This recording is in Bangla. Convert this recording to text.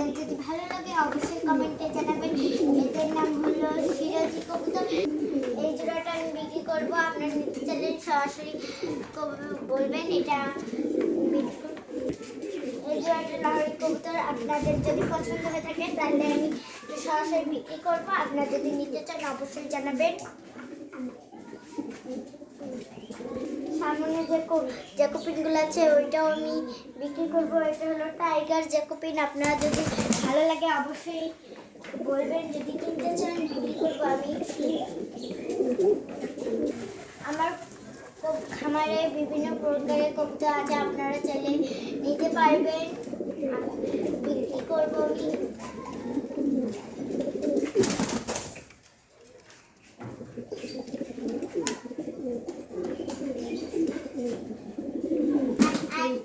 আপনার যদি ভালো লাগে, অবশ্যই কমেন্টে জানাবেন। এদের নাম হলো সিরাজি কবুতর। এই জোড়াটা আমি বিক্রি করব আপনার নিতে চাইলে সরাসরি বলবেন, এটা এই জোড়াটা লাহরি কবুতর। আপনাদের যদি পছন্দ হয়ে থাকে, তাহলে আমি সরাসরি বিক্রি করব। আপনারা যদি নিতে চান, অবশ্যই জানাবেন। সামনে যে জ্যাকোপিনগুলো আছে, ওইটাও আমি বিক্রি করব। এটা হলো টাইগার জ্যাকোপিন। আপনারা যদি ভালো লাগে, অবশ্যই বলবেন। যদি কিনতে চান, বিক্রি করব আমি। আমার খামারে বিভিন্ন প্রকারের কবিতা আছে। আপনারা চাইলে নিতে পারবেন। I.